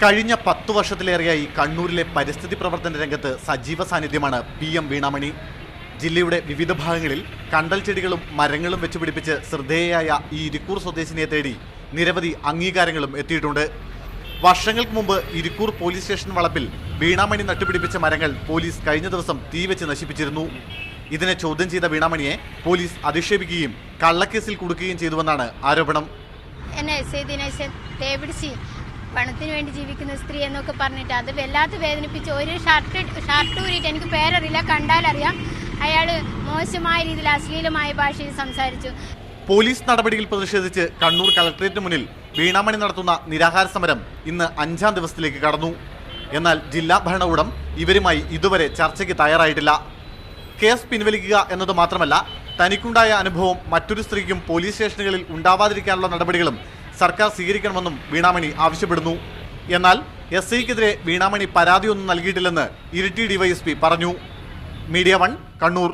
കഴിഞ്ഞ പത്തു വർഷത്തിലേറെയായി കണ്ണൂരിലെ പരിസ്ഥിതി പ്രവർത്തന രംഗത്ത് സജീവ സാന്നിധ്യമാണ് പി എം വീണാമണി. ജില്ലയുടെ വിവിധ ഭാഗങ്ങളിൽ കണ്ടൽ ചെടികളും മരങ്ങളും വെച്ചുപിടിപ്പിച്ച് ശ്രദ്ധേയയായ ഈ ഇരിക്കൂർ സ്വദേശിനിയെ തേടി നിരവധി അംഗീകാരങ്ങളും എത്തിയിട്ടുണ്ട്. വർഷങ്ങൾക്ക് മുമ്പ് ഇരിക്കൂർ പോലീസ് സ്റ്റേഷൻ വളപ്പിൽ വീണാമണി നട്ടുപിടിപ്പിച്ച മരങ്ങൾ പോലീസ് കഴിഞ്ഞ ദിവസം തീവെച്ച് നശിപ്പിച്ചിരുന്നു. ഇതിനെ ചോദ്യം ചെയ്ത വീണാമണിയെ പോലീസ് അധിക്ഷേപിക്കുകയും കള്ളക്കേസിൽ കുടുക്കുകയും ചെയ്തുവെന്നാണ് ആരോപണം. പണത്തിന് വേണ്ടി ജീവിക്കുന്ന സ്ത്രീ എന്നൊക്കെ പറഞ്ഞിട്ട് അത് വല്ലാത്ത വേദനിപ്പിച്ച് ഒരു ഷർട്ട് ഷർട്ട് ഊരിയിട്ട് എനിക്ക് പേരറിയില്ല കണ്ടാലറിയാം. അയാൾ മോശമായ രീതിയിൽ അശ്ലീലമായ ഭാഷയിൽ സംസാരിച്ചു. പോലീസ് നടപടിയിൽ പ്രതിഷേധിച്ച് കണ്ണൂർ കളക്ടറേറ്റ് മുന്നിൽ വീണാമണി നടത്തുന്ന നിരാഹാര സമരം ഇന്ന് അഞ്ചാം ദിവസത്തിലേക്ക് കടന്നു. എന്നാൽ ജില്ലാ ഭരണകൂടം ഇവരുമായി ഇതുവരെ ചർച്ചയ്ക്ക് തയ്യാറായിട്ടില്ല. കേസ് പിൻവലിക്കുക എന്നത് മാത്രമല്ല തനിക്കുണ്ടായ അനുഭവം മറ്റൊരു സ്ത്രീക്കും പോലീസ് സ്റ്റേഷനുകളിൽ ഉണ്ടാവാതിരിക്കാനുള്ള നടപടികളും സർക്കാർ സ്വീകരിക്കണമെന്നും വീണാമണി ആവശ്യപ്പെടുന്നു. എന്നാൽ എസ് ഐക്കെതിരെ വീണാമണി പരാതിയൊന്നും നൽകിയിട്ടില്ലെന്ന് ഇരിട്ടി ഡിവൈഎസ്പി പറഞ്ഞു. Media one Kannur.